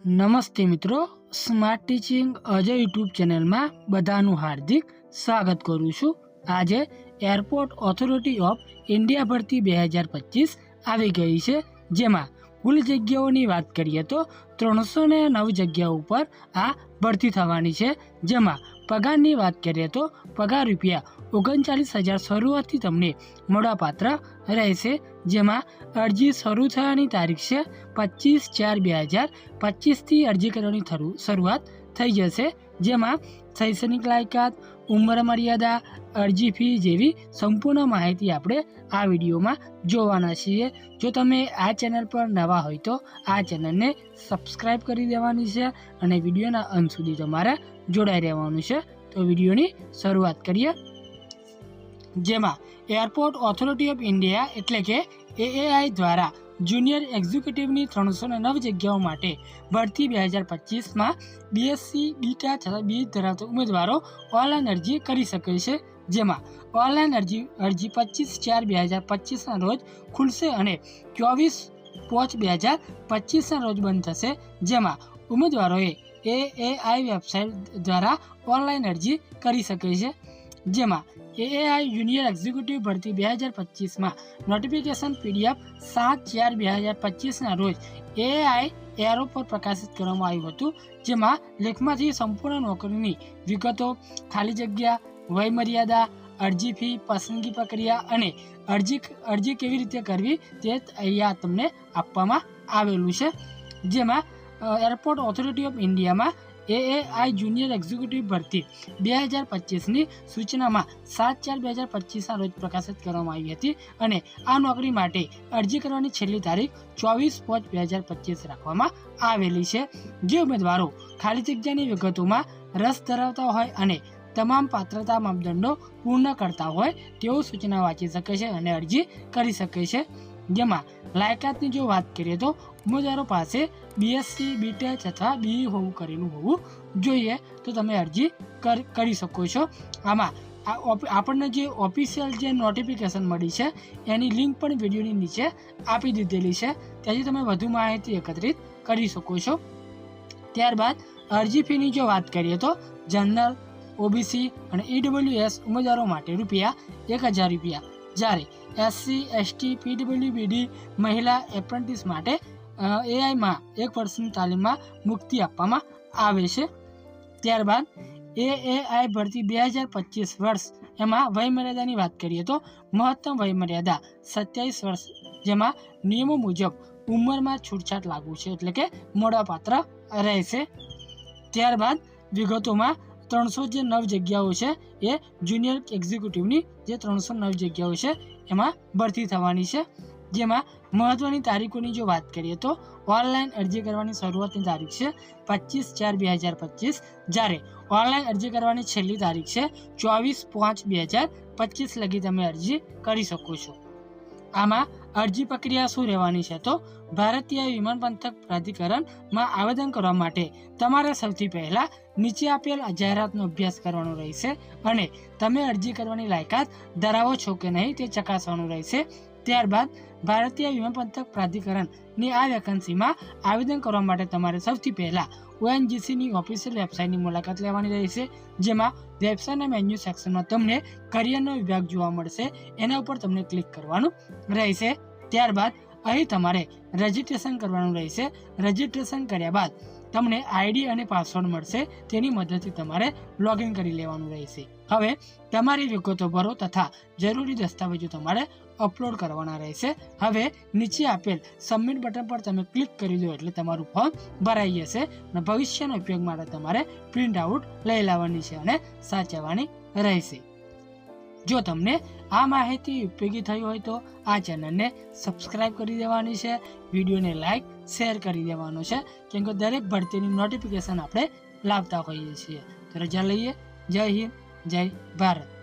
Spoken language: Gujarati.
નમસ્તે મિત્રો સ્માર્ટ ટીચિંગ અજય યુટ્યુબ ચેનલમાં બધાનું હાર્દિક સ્વાગત કરું છું. આજે એરપોર્ટ ઓથોરિટી ઓફ ઇન્ડિયા ભરતી બે હજાર પચીસ આવી ગઈ છે, જેમાં કુલ જગ્યાઓની વાત કરીએ તો ત્રણસો ને નવ જગ્યાઓ ઉપર આ ભરતી થવાની છે. જેમાં પગારની વાત કરીએ તો પગાર રૂપિયા ઓગણચાલીસ હજાર શરૂઆતથી તમને મળવાપાત્ર રહેશે. જેમાં અરજી શરૂ થવાની તારીખ છે પચીસ ચાર બે હજાર પચીસથી અરજી કરવાની શરૂઆત થઈ જશે. જેમાં શૈક્ષણિક લાયકાત, ઉંમર મર્યાદા, અરજી ફી જેવી સંપૂર્ણ માહિતી આપણે આ વિડીયોમાં જોવાના છીએ. જો તમે આ ચેનલ પર નવા હોય તો આ ચેનલને સબસ્ક્રાઈબ કરી દેવાની છે અને વિડીયોના અંત સુધી તમારે જોડાઈ રહેવાનું છે. તો વિડીયોની શરૂઆત કરીએ. જેમાં એરપોર્ટ ઓથોરિટી ઓફ ઇન્ડિયા એટલે કે એએઆઈ દ્વારા જુનિયર એક્ઝિક્યુટિવની ત્રણસો નવ જગ્યાઓ માટે ભરતી બે હજાર પચીસમાં બીએસસી બીટા તથા બી ધરાવતા ઉમેદવારો ઓનલાઈન અરજી કરી શકે છે. જેમાં ઓનલાઈન અરજી અરજી પચીસ ચાર બે હજાર પચીસના રોજ ખુલશે અને ચોવીસ પાંચ બે હજાર પચીસના રોજ બંધ થશે. જેમાં ઉમેદવારોએ એએઆઈ વેબસાઇટ દ્વારા ઓનલાઈન અરજી કરી શકે છે. જેમાં એએઆઈ જુનિયર એક્ઝિક્યુટિવ ભરતી બે હજાર પચીસમાં નોટિફિકેશન પીડીએફ સાત ચાર બે હજાર પચીસના રોજ એઆઈ એરો પર પ્રકાશિત કરવામાં આવ્યું હતું, જેમાં લેખમાંથી સંપૂર્ણ નોકરીની વિગતો, ખાલી જગ્યા વય મર્યાદા અરજી ફી, પસંદગી પ્રક્રિયા અને અરજી અરજી કેવી રીતે કરવી તે અહીંયા તમને આપવામાં આવેલું છે. જેમાં એરપોર્ટ ઓથોરિટી ઓફ ઇન્ડિયામાં એએઆઈ જુનિયર એક્ઝિક્યુટિવ ભરતી બે હજાર પચીસની સૂચનામાં સાત ચાર બે હજાર પચીસના રોજ પ્રકાશિત કરવામાં આવી હતી અને આ નોકરી માટે અરજી કરવાની છેલ્લી તારીખ ચોવીસ પાંચ બે હજાર પચીસ રાખવામાં આવેલી છે. જે ઉમેદવારો ખાલી જગ્યાની વિગતોમાં રસ ધરાવતા હોય અને તમામ પાત્રતા માપદંડો પૂર્ણ કરતા હોય તેઓ સૂચના વાંચી શકે છે અને અરજી કરી શકે છે. જેમાં લાયકાતની જો વાત કરીએ તો ઉમેદવારો પાસે બીએસસી બીટેચ અથવા બીઈ હોવું કરેલું હોવું જોઈએ. તો તમે અરજી કર શકો છો. આમાં આપણને જે ઓફિશિયલ જે નોટિફિકેશન મળી છે, એની લિંક પણ વિડીયોની નીચે આપી દીધેલી છે. ત્યાંથી તમે વધુ માહિતી એકત્રિત કરી શકો છો. ત્યારબાદ અરજી ફીની જો વાત કરીએ તો જનરલ ઓબીસી અને ઈડબ્લ્યુએસ ઉમેદવારો માટે રૂપિયા એક હજાર રૂપિયા. જ્યારે એસસી એસટી પીડબ્લ્યુબીડી મહિલા એપ્રન્ટિસ માટે એઆઈમાં એક વર્ષની તાલીમમાં મુક્તિ આપવામાં આવે છે. ત્યારબાદ એ એઆઈ ભરતી બે હજાર પચીસ વર્ષ એમાં વયમર્યાદાની વાત કરીએ તો મહત્તમ વયમર્યાદા સત્યાવીસ વર્ષ, જેમાં નિયમો મુજબ ઉંમરમાં છૂટછાટ લાગુ છે એટલે કે મોડાપાત્ર રહેશે ત્યારબાદ વિગતોમાં ત્રણસો જે નવ જગ્યાઓ છે એ જુનિયર એક્ઝિક્યુટિવની જે ત્રણસો નવ જગ્યાઓ છે એમાં ભરતી થવાની છે. જેમાં મહત્વની તારીખોની જો વાત કરીએ તો ઓનલાઈન અરજી કરવાની શરૂઆતની તારીખ છે પચીસ ચાર બે હજાર પચીસ. જ્યારે ઓનલાઈન અરજી કરવાની છેલ્લી તારીખ છે ચોવીસ પાંચ બે હજાર પચીસ લગી તમે અરજી કરી શકો છો. આમાં અરજી પ્રક્રિયા શું રહેવાની છે તો ભારતીય વિમાન પંથક પ્રાધિકરણમાં આવેદન કરવા માટે તમારે સૌથી પહેલાં નીચે આપેલ જાહેરાતનો અભ્યાસ કરવાનો રહેશે અને તમે અરજી કરવાની લાયકાત ધરાવો છો કે નહીં તે ચકાસવાનું રહેશે. ત્યારબાદ ભારતીય વિમાન પંથક પ્રાધિકરણની આ વેકન્સીમાં આવેદન કરવા માટે તમારે સૌથી પહેલાં ઓએનજીસીની ઓફિશિયલ વેબસાઇટની મુલાકાત લેવાની રહેશે, જેમાં વેબસાઇટના મેન્યુ સેક્શનમાં તમને કરિયરનો વિભાગ જોવા મળશે, એના ઉપર તમને ક્લિક કરવાનું રહેશે. ત્યારબાદ અહીં તમારે રજિસ્ટ્રેશન કરવાનું રહેશે. રજિસ્ટ્રેશન કર્યા બાદ તમને આઈડી અને પાસવર્ડ મળશે, તેની મદદથી તમારે લોગિન કરી લેવાનું રહેશે. હવે તમારી વિગતો ભરો તથા જરૂરી દસ્તાવેજો તમારે અપલોડ કરવાના રહેશે. હવે નીચે આપેલ સબમિટ બટન પર તમે ક્લિક કરી દો એટલે તમારું ફોર્મ ભરાઈ જશે અને ભવિષ્યના ઉપયોગ માટે તમારે પ્રિન્ટ આઉટ લઈ લાવવાની છે અને સાચવવાની રહેશે. જો તમને આ માહિતી ઉપયોગી થઈ હોય તો આ ચેનલને સબસ્ક્રાઇબ કરી દેવાની છે, વિડીયોને લાઇક શેર કરી દેવાનો છે, કેમ કે દરેક ભરતીની નોટિફિકેશન આપણે લાવતા હોઈએ છીએ. તો રજા લઈએ. જય હિન્દ, જય ભારત.